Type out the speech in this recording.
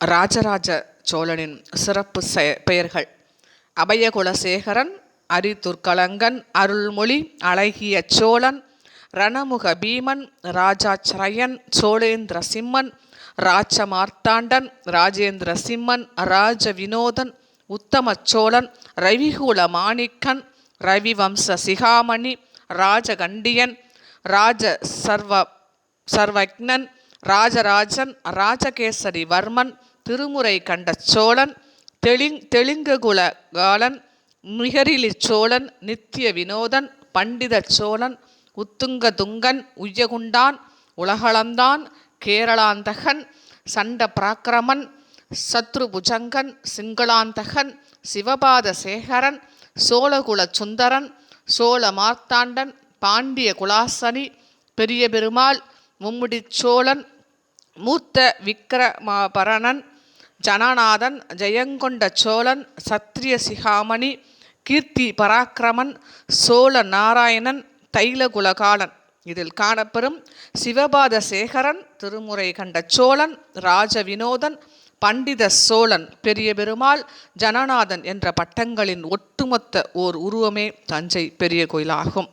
ராஜராஜ சோழனின் சிறப்பு செ- பெயர்கள். அபயகுலசேகரன் அரிதுர்கலங்கன் அருள்மொழி அழகிய சோழன் ரணமுக பீமன் ராஜாச்சரயன் சோழேந்திர சிம்மன் ராஜமார்த்தாண்டன் ராஜேந்திர சிம்மன் ராஜ வினோதன் உத்தம சோழன் ரவிகுல மாணிக்கன் ரவிவம்ச சிகாமணி ராஜகண்டியன் ராஜ சர்வ சர்வக்னன் ராஜராஜன் ராஜகேசரி வர்மன் திருமுறை கண்ட சோழன் தெளிங் தெலுங்குகுல காலன் மிகரிலி சோழன் நித்திய வினோதன் பண்டித சோழன் உத்துங்க துங்கன் உய்யகுண்டான் உலகளந்தான் கேரளாந்தகன் சண்ட பிராக்கிரமன் சத்ருபுஜங்கன் சிங்களாந்தகன் சிவபாத சேகரன் சோழகுல சுந்தரன் சோழ மார்த்தாண்டன் பாண்டிய குலாசனி பெரிய பெருமாள் மும்முடிச் சோழன் மூத்த விக்கிரமபரணன் ஜனநாதன் ஜெயங்கொண்ட சோழன் சத்திரிய சிகாமணி கீர்த்தி பராக்கிரமன் சோழ நாராயணன் தைலகுலகாலன் இதில் காணப்பெறும் சிவபாத சேகரன் திருமுறை கண்ட சோழன் ராஜ வினோதன் பண்டித சோழன். பெரிய பெருமாள் ஜனநாதன் என்ற பட்டங்களின் ஒட்டுமொத்த ஓர் உருவமே தஞ்சை பெரிய கோயிலாகும்.